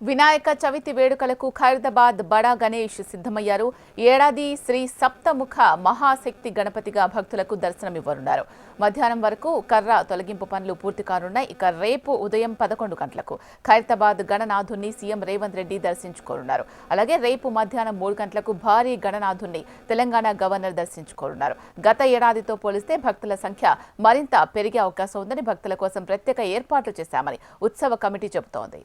వినాయక చవితి వేడుకలకు ఖైరదాబాద్ బడా గణేష్ సిద్ధమయ్యారు. ఏడాది శ్రీ సప్తముఖ మహాశక్తి గణపతిగా భక్తులకు దర్శనమివ్వనున్నారు. మధ్యాహ్నం వరకు కర్ర తొలగింపు పనులు పూర్తి కానున్నాయి. ఇక రేపు ఉదయం పదకొండు గంటలకు ఖైరతాబాద్ గణనాథుని సీఎం రేవంత్ రెడ్డి దర్శించుకోనున్నారు. అలాగే రేపు మధ్యాహ్నం మూడు గంటలకు భారీ గణనాథుని తెలంగాణ గవర్నర్ దర్శించుకోనున్నారు. గత ఏడాదితో పోలిస్తే భక్తుల సంఖ్య మరింత పెరిగే అవకాశం ఉందని భక్తుల కోసం ప్రత్యేక ఏర్పాట్లు చేశామని ఉత్సవ కమిటీ చెబుతోంది.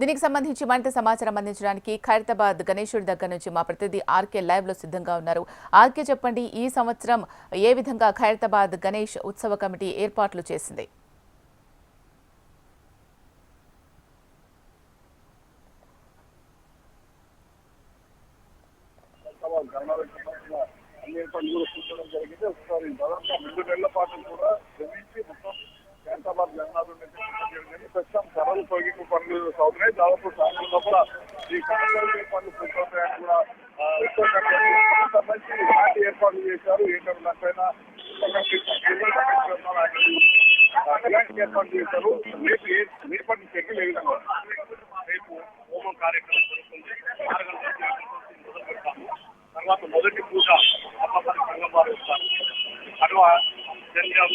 దీనికి సంబంధించి మరింత సమాచారం అందించడానికి ఖైరతాబాద్ గణేశుడి దగ్గర నుంచి మా ప్రతినిధి ఆర్కే లైవ్లో సిద్ధంగా ఉన్నారు. ఆర్కే చెప్పండి ఈ సంవత్సరం ఏ విధంగా ఖైరతాబాద్ గణేష్ ఉత్సవ కమిటీ ఏర్పాట్లు చేసింది? జరిగింది. ఒకసారి దాదాపు రెండు నెలల పాటు కూడా శ్రమించి మొత్తం హైదరాబాద్ జగన్నాథ్ జరిగింది ప్రస్తుతం ధరలు తొలగింపు పనులు సాగుతున్నాయి. దాదాపు సాయంత్రం లోపల ఈ కళలు పనులు పూర్తవుతాయని కూడా సంబంధించి ఎలాంటి ఏర్పాట్లు చేశారు. ఏంటంటే దానిపైన ఎలాంటి ఏర్పాట్లు చేశారు. రేపు రేపటి షెడ్యూల్ ఏ విధంగా రేపు హోమం కార్యక్రమం జరుగుతుంది. ఆరు గంటల మొదలు పెడతాము. తర్వాత మొదటి పూజ అమ్మవారి సంగమారు ఇస్తారు తర్వాత జన్యాలు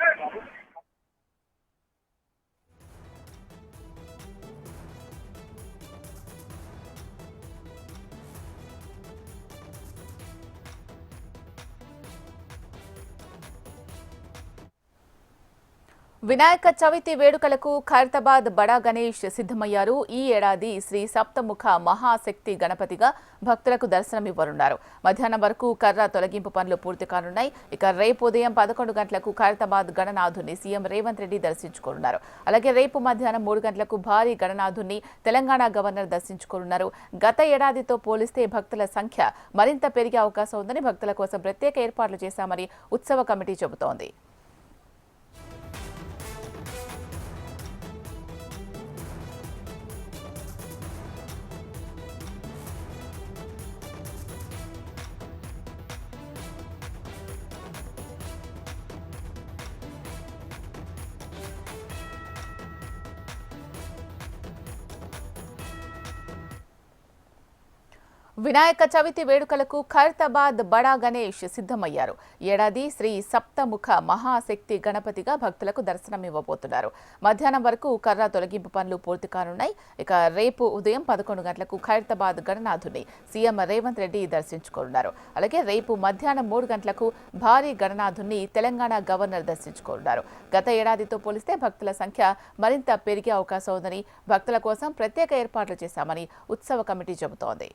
వినాయక చవితి వేడుకలకు ఖైరతాబాద్ బడా గణేష్ సిద్ధమయ్యారు. ఈ ఏడాది శ్రీ సప్తముఖ మహాశక్తి గణపతిగా భక్తులకు దర్శనమివ్వనున్నారు మధ్యాహ్నం వరకు కర్ర తొలగింపు పనులు పూర్తి కానున్నాయి. ఇక రేపు ఉదయం పదకొండు గంటలకు ఖైరతాబాద్ గణనాథుని సీఎం రేవంత్ రెడ్డి దర్శించుకోనున్నారు. అలాగే రేపు మధ్యాహ్నం మూడు గంటలకు భారీ గణనాథుని తెలంగాణ గవర్నర్ దర్శించుకోనున్నారు. గత ఏడాదితో పోలిస్తే భక్తుల సంఖ్య మరింత పెరిగే అవకాశం ఉందని భక్తుల కోసం ప్రత్యేక ఏర్పాట్లు చేశామని ఉత్సవ కమిటీ చెబుతోంది. వినాయక చవితి వేడుకలకు ఖైరతాబాద్ బడా గణేష్ సిద్ధమయ్యారు. ఏడాది శ్రీ సప్తముఖ మహాశక్తి గణపతిగా భక్తులకు దర్శనమివ్వబోతున్నారు మధ్యాహ్నం వరకు కర్ర తొలగింపు పనులు పూర్తి కానున్నాయి. ఇక రేపు ఉదయం పదకొండు గంటలకు ఖైరతాబాద్ గణనాథుని సీఎం రేవంత్ రెడ్డి దర్శించుకోనున్నారు. అలాగే రేపు మధ్యాహ్నం మూడు గంటలకు భారీ గణనాథుని తెలంగాణ గవర్నర్ దర్శించుకోనున్నారు. గత ఏడాదితో పోలిస్తే భక్తుల సంఖ్య మరింత పెరిగే అవకాశం ఉందని భక్తుల కోసం ప్రత్యేక ఏర్పాట్లు చేశామని ఉత్సవ కమిటీ చెబుతోంది.